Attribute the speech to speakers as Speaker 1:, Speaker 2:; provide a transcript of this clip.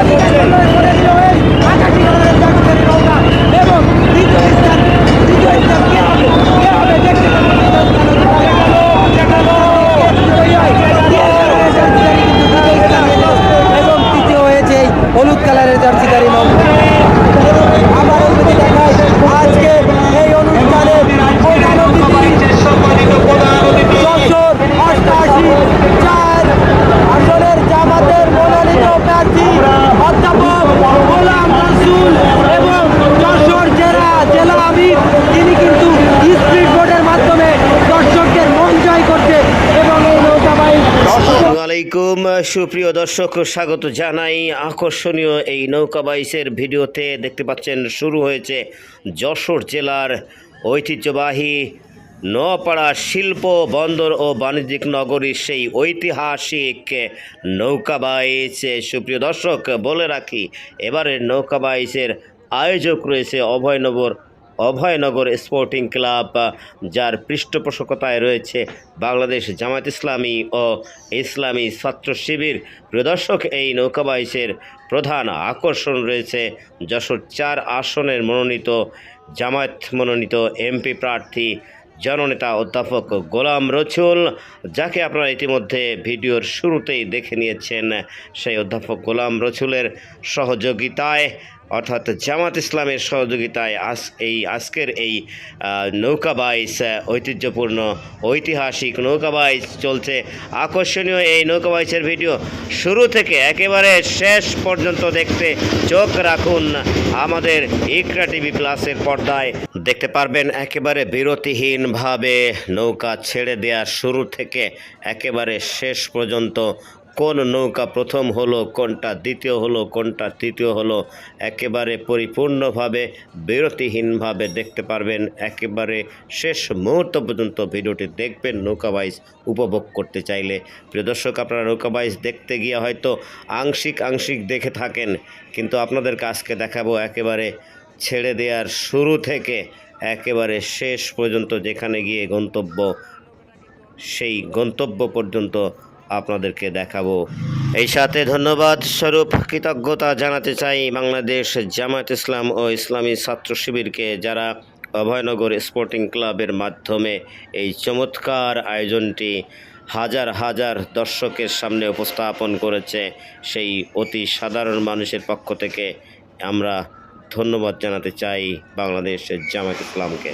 Speaker 1: Thank you. সুপ্রিয় দর্শক, স্বাগত জানাই আকর্ষণীয় এই নৌকা বাইসের ভিডিওতে। দেখতে পাচ্ছেন, শুরু হয়েছে যশোর জেলার ঐতিহ্যবাহী নোয়াপাড়া শিল্প বন্দর ও বাণিজ্যিক নগরীর সেই ঐতিহাসিক নৌকা বাইচ সুপ্রিয় দর্শক, বলে রাখি, এবারের নৌকা বাইচের আয়োজক রয়েছে অভয়নগর অভয়নগর স্পোর্টিং ক্লাব যার পৃষ্ঠপোষকতায় রয়েছে বাংলাদেশ জামাত ইসলামী ও ইসলামী ছাত্র শিবির। প্রিয় দর্শক, এই নৌকাবাইশের প্রধান আকর্ষণ রয়েছে যশোর চার আসনের মনোনীত, জামায়াত মনোনীত এমপি প্রার্থী, জননেতা অধ্যাপক গোলাম রচুল যাকে আপনারা ইতিমধ্যে ভিডিওর শুরুতেই দেখে নিয়েছেন সেই অধ্যাপক গোলাম রচুলের সহযোগিতায়। অর্থাৎ জামাত ইসলামের সহযোগিতায় আজ এই আজকের এই আহ, নৌকা বাইচ আহ, ঐতিহ্যপূর্ণ ঐতিহাসিক নৌকা বাইচ চলছে। আকর্ষণীয় এই নৌকা বাইচের ভিডিও শুরু থেকে একেবারে শেষ পর্যন্ত দেখতে চোখ রাখুন আমাদের ইকরা টিভি প্লাসের পর্দায়। দেখতে পারবেন একেবারে বিরতিহীনভাবে নৌকা ছেড়ে দেওয়া শুরু থেকে একেবারে শেষ পর্যন্ত কোন নৌকা প্রথম হলো, কোনটা দ্বিতীয় হলো, কোনটা তৃতীয় হলো, একেবারে পরিপূর্ণভাবে, বিরতিহীনভাবে দেখতে পারবেন। একেবারে শেষ মুহূর্ত পর্যন্ত ভিডিওটি দেখবেন নৌকা বাইচ উপভোগ করতে চাইলে। প্রিয় দর্শক, আপনারা নৌকা বাইচ দেখতে গিয়ে হয়তো আংশিক আংশিক দেখে থাকেন, কিন্তু আপনাদেরকে আজকে দেখাবো একেবারে ছেড়ে দেওয়ার শুরু থেকে, একেবারে শেষ পর্যন্ত যেখানে গিয়ে গন্তব্য, সেই গন্তব্য পর্যন্ত আপনাদেরকে দেখাবো। এই সাথে ধন্যবাদ স্বরূপ কৃতজ্ঞতা জানাতে চাই বাংলাদেশ জামায়াত ইসলাম ও ইসলামী ছাত্র শিবিরকে যারা অভয়নগর স্পোর্টিং ক্লাবের মাধ্যমে এই চমৎকার আয়োজনটি হাজার হাজার দর্শকের সামনে উপস্থাপন করেছে, সেই অতি সাধারণ মানুষের পক্ষ থেকে আমরা ধন্যবাদ জানাতে চাই বাংলাদেশ জামায়াত ইসলামকে।